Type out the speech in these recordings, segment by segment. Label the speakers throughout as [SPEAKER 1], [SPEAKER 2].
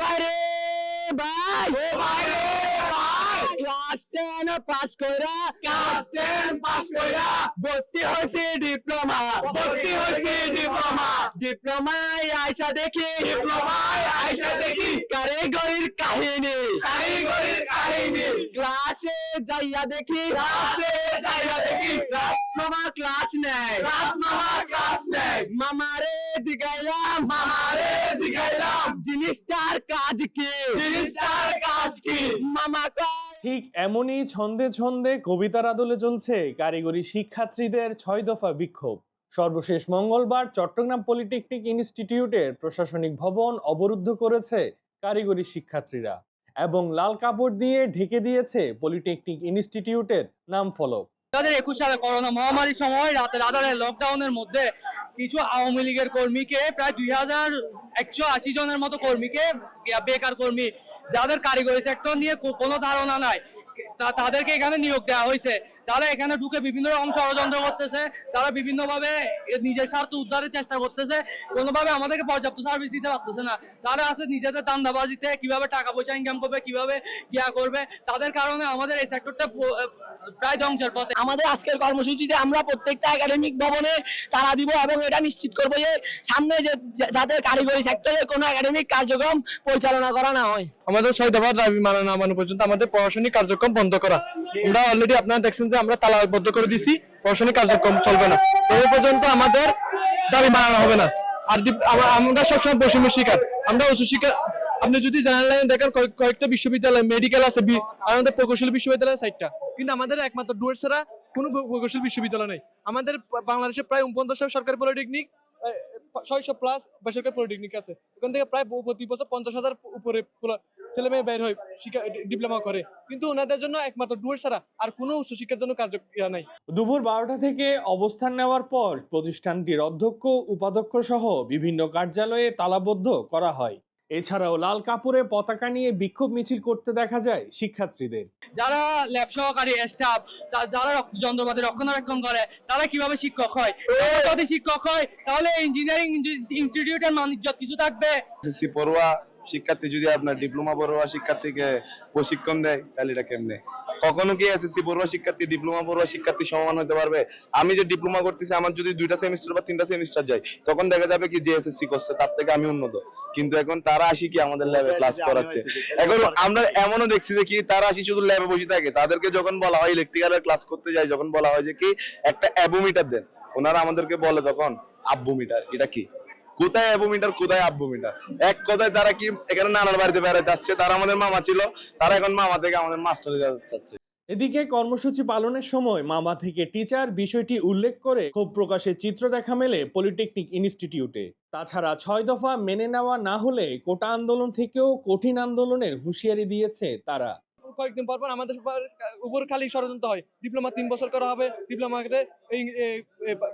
[SPEAKER 1] বাইরে ভাই। ও বাইরে ভাই। ক্লাস 10 পাস কইরা ক্লাস 10 পাস কইরা ভর্তি হইছি ডিপ্লোমা ভর্তি হইছি ডিপ্লোমা ডিপ্লোমায় আইসা দেখি। ডিপ্লোমায় আইসা দেখি। কারিগরির কাহিনী। কারিগরির কাহিনী। ক্লাসে যাইয়া দেখি। ক্লাসে যাইয়া দেখি। মামা ক্লাস নেয়। মামা ক্লাস নেয়। মামারে জিগাইলাম। মামারে জিগাইলাম। জিনিসটার কাজ কি জিনিসটার কাজ কি মামা
[SPEAKER 2] ঠিক এমনই ছন্দে ছন্দে কবিতার আদলে চলছে কারিগরি শিক্ষার্থীদের ছয় দফা বিক্ষোভ। সর্বশেষ মঙ্গলবার চট্টগ্রাম পলিটেকনিক ইনস্টিটিউটের প্রশাসনিক ভবন অবরুদ্ধ করেছে কারিগরি শিক্ষার্থীরা এবং লাল কাপড় দিয়ে ঢেকে দিয়েছে পলিটেকনিক ইনস্টিটিউটের নাম ফলক
[SPEAKER 3] হাজার একুশ সালে করোনা মহামারীর সময় রাতের আধারে লকডাউনের মধ্যে কিছু আওয়ামী লীগের কর্মীকে প্রায় দুই হাজার একশো আশি জনের মতো কর্মীকে বেকার কর্মী যাদের কারিগরি সেক্টর নিয়ে কোনো ধারণা নাই তাদেরকে এখানে নিয়োগ দেওয়া হয়েছে। তারা এখানে ঢুকে বিভিন্ন রকম ষড়যন্ত্র করতেছে তারা বিভিন্নভাবে নিজের স্বার্থ উদ্ধারের চেষ্টা করতেছে কোনোভাবে আমাদেরকে পর্যাপ্ত সার্ভিস দিতে পারতেছে না। তারা আছে নিজেদের দান্দাবাজিতে কীভাবে টাকা পয়সা ইনকাম করবে কীভাবে কিয়া করবে তাদের কারণে আমাদের এই সেক্টরটা প্রায় ধ্বংসের পথে।
[SPEAKER 1] আমাদের আজকের কর্মসূচিতে আমরা প্রত্যেকটা একাডেমিক ভবনে তারা দিব এবং এটা নিশ্চিত করব যে সামনে যে যাদের কারিগরি সেক্টরে কোনো একাডেমিক কার্যক্রম পরিচালনা করা না হয়।
[SPEAKER 4] আমাদের ছয় দফা দাবি মানা না মানো পর্যন্ত আমাদের প্রশাসনিক কার্যক্রম বন্ধ করা। আমরা অলরেডি আপনারা দেখছেন যে আমরা তালাবদ্ধ করে দিছি। প্রশাসনিক কার্যক্রম চলবে না। এই পর্যন্ত আমাদের দাবি মানানো হবে না। আর আমরা সবসময় বৈষম্য শিকার। আমরা উচ্চ শিক্ষা আপনি যদি জেনারেল লাইনে দেখেন কয়েকটা বিশ্ববিদ্যালয় মেডিকেল আছে আমাদের প্রকৌশল বিশ্ববিদ্যালয় সাইটটা কিন্তু আমাদের একমাত্র ডুয়েট ছাড়া কোনো প্রকৌশল বিশ্ববিদ্যালয় নেই। আমাদের বাংলাদেশে প্রায় উনপঞ্চাশ সরকারি পলিটেকনিক ছয়শো প্লাস বেসরকারি পলিটেকনিক আছে। ওখান থেকে প্রায় প্রতি বছর পঞ্চাশ হাজার উপরে ছেলে মেয়ে বের হয় শিক্ষা ডিপ্লোমা করে। কিন্তু ওনাদের জন্য একমাত্র ডুয়েট ছাড়া আর কোনো উচ্চশিক্ষার জন্য কার্য নাই।
[SPEAKER 2] দুপুর বারোটা থেকে অবস্থান নেওয়ার পর প্রতিষ্ঠানটির অধ্যক্ষ উপাধ্যক্ষ সহ বিভিন্ন কার্যালয়ে তালাবদ্ধ করা হয়। এছাড়াও লাল কাপড়ে পতাকা নিয়ে বিক্ষোভ মিছিল করতে দেখা যায় শিক্ষার্থীদের।
[SPEAKER 3] যারা ল্যাব সহকারী স্টাফ যারা যন্ত্রপাতি রক্ষণাবেক্ষণ করে তারা কীভাবে শিক্ষক হয়? যদি শিক্ষক হয় তাহলে ইঞ্জিনিয়ারিং ইনস্টিটিউটের মানিজ্য কিছু থাকবে।
[SPEAKER 5] পড়ুয়া শিক্ষার্থী যদি আপনার ডিপ্লোমা পড়ুয়া শিক্ষার্থীকে প্রশিক্ষণ দেয় তাহলে এটা কেমনে? কখনো কি এসএসসি পড়ুয়া শিক্ষার্থী ডিপ্লোমা পড়ুয়া শিক্ষার্থী সমান হতে পারবে? আমি যে ডিপ্লোমা করতেছি আমার যদি দুইটা সেমিস্টার বা তিনটা সেমিস্টার যায় তখন দেখা যাবে কি যে এসএসসি করছে তার থেকে আমি উন্নত। কিন্তু এখন তারা আসি কি আমাদের ল্যাবে ক্লাস করাচ্ছে? এখন আমরা এমনও দেখছি যে কি তারা আসি শুধু ল্যাবে বসে থাকে। তাদেরকে যখন বলা হয় ইলেকট্রিক্যালের ক্লাস করতে যায় যখন বলা হয় যে কি একটা অ্যাবোমিটার দেন। ওনারা আমাদেরকে বলে তখন আব্বুমিটার এটা কি? কোথায় অ্যাবোমিটার কোথায় আব্বুমিটার এক কথায় তারা কি এখানে নানার বাড়িতে বেড়াতে আসছে তারা আমাদের মামা ছিল তারা এখন মামা থেকে আমাদের মাস্টারে যাচ্ছে।
[SPEAKER 2] এদিকে কর্মসূচি পালনের সময় মামা থেকে টিচার বিষয়টি উল্লেখ করে ক্ষোভ প্রকাশের চিত্র দেখা মেলে পলিটেকনিক ইনস্টিটিউটে তাছাড়া ছয় দফা মেনে নেওয়া না হলে কোটা আন্দোলন থেকেও কঠিন আন্দোলনের হুঁশিয়ারি দিয়েছে তারা।
[SPEAKER 4] কয়েকদিন পর পর আমাদের উপর- উপর খালি ষড়যন্ত্র হয়। ডিপ্লোমা তিন বছর করা হবে ডিপ্লোমাকে এই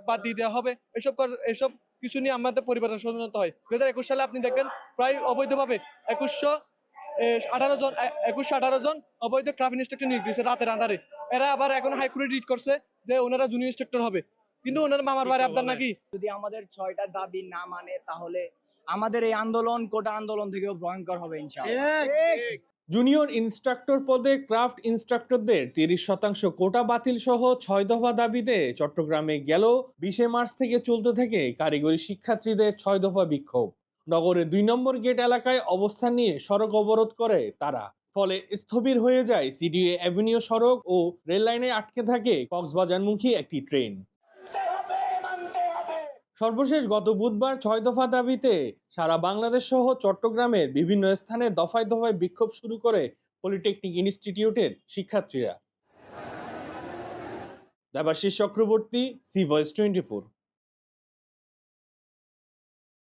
[SPEAKER 4] বাদ দিয়ে দেওয়া হবে। এসব এসব কিছু নিয়ে আমাদের পরিবারের সচেতনতা হয়। দু হাজার একুশ সালে আপনি দেখেন প্রায় অবৈধভাবে একুশশো আঠারো জন একুশশো আঠারো জন অবৈধ ক্রাফট ইনস্ট্রাক্টর নিয়োগ দিয়েছে রাতের আধারে এরা আবার এখন হাইকোর্টে রিট করছে যে ওনারা জুনিয়র ইনস্ট্রাক্টর হবে। কিন্তু ওনার মামার বাড়ি আপনার নাকি?
[SPEAKER 6] যদি আমাদের ছয়টা দাবি না মানে তাহলে আমাদের এই আন্দোলন কোটা আন্দোলন থেকেও ভয়ঙ্কর হবে ইনশাআল্লাহ।
[SPEAKER 2] জুনিয়র ইনস্ট্রাক্টর পদে ক্রাফট ইনস্ট্রাক্টরদের তিরিশ শতাংশ কোটা বাতিল সহ ছয় দফা দাবিতে চট্টগ্রামে গেল বিশে মার্চ থেকে চলতে থাকে কারিগরি শিক্ষার্থীদের ছয় দফা বিক্ষোভ। নগরের দুই নম্বর গেট এলাকায় অবস্থান নিয়ে সড়ক অবরোধ করে তারা। ফলে স্থবির হয়ে যায় সিডিএ অ্যাভিনিউ সড়ক ও রেল লাইনে আটকে থাকে কক্সবাজারমুখী একটি ট্রেন। সর্বশেষ গত বুধবার ছয় দফা দাবিতে সারা বাংলাদেশ সহ চট্টগ্রামের বিভিন্ন স্থানে দফায় দফায় বিক্ষোভ শুরু করে পলিটেকনিক ইনস্টিটিউটের শিক্ষার্থীরা। Debashis Chakraborty, C voice twenty four.